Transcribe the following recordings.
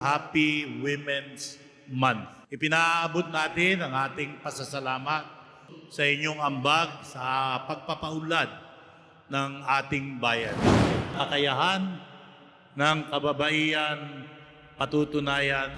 Happy Women's Month. Ipinaabot natin ang ating pasasalamat sa inyong ambag sa pagpapaunlad ng ating bayan. Kakayahan ng kababaihan, patutunayan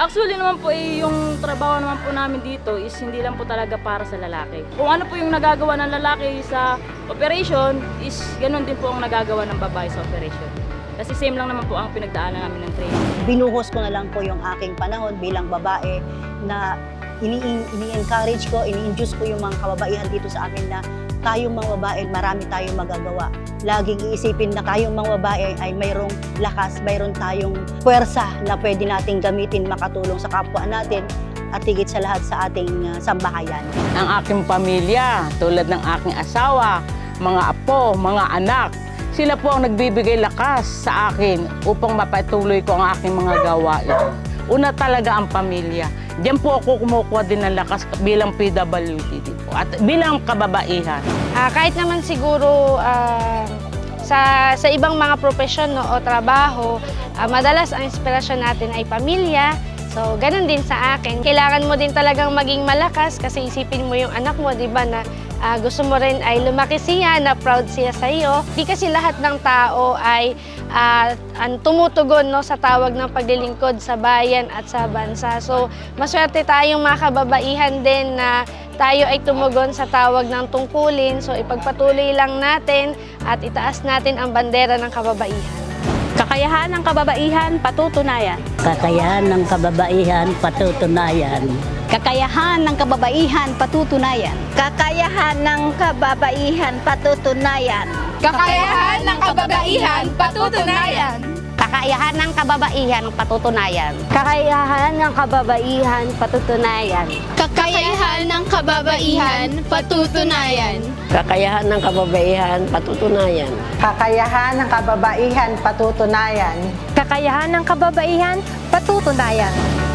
Actually naman po eh, yung trabaho naman po namin dito is hindi lang po talaga para sa lalaki. Kung ano po yung nagagawa ng lalaki sa operation is ganun din po ang nagagawa ng babae sa operation. Kasi same lang naman po ang pinagdaanan namin ng training. binuhos ko na lang po yung aking panahon bilang babae na ini-encourage ko, ini-induce ko yung mga kababaihan dito sa amin na tayong mga babae, marami tayong magagawa. Laging iisipin na tayong mga babae ay mayroong lakas, mayroon tayong puwersa na pwede nating gamitin makatulong sa kapwa natin at higit sa lahat sa ating uh, sambahayan. ang aking pamilya, tulad ng aking asawa, mga apo, mga anak. Sila po ang nagbibigay lakas sa akin upang mapatuloy ko ang aking mga gawain. Una talaga ang pamilya. Diyan po ako kumukuha din ng lakas bilang PWD dito at bilang kababaihan. Ah, kahit naman siguro ah, sa sa ibang mga profesyon no, o trabaho, ah, madalas ang inspirasyon natin ay pamilya. So, ganun din sa akin. Kailangan mo din talagang maging malakas kasi isipin mo yung anak mo, di ba, na ah, gusto mo rin ay lumaki siya, na proud siya sa iyo. Di kasi lahat ng tao ay ah, ang tumutugon no, sa tawag ng paglilingkod sa bayan at sa bansa. So, maswerte tayong mga kababaihan din na tayo ay tumugon sa tawag ng tungkulin. So, ipagpatuloy lang natin at itaas natin ang bandera ng kababaihan. Kakayahan ng kababaihan patutunayan. Kakayahan ng kababaihan patutunayan. Kakayahan ng kababaihan patutunayan. Kakayahan ng kababaihan patutunayan. Kakayahan ng kababaihan patutunayan. Kakayahan ng kababaihan patutunayan. Kakayahan ng kababaihan patutunayan. Kakayahan ng kababaihan patutunayan. Kakayahan ng kababaihan patutunayan. Kakayahan ng kababaihan patutunayan. Kakayahan ng kababaihan patutunayan.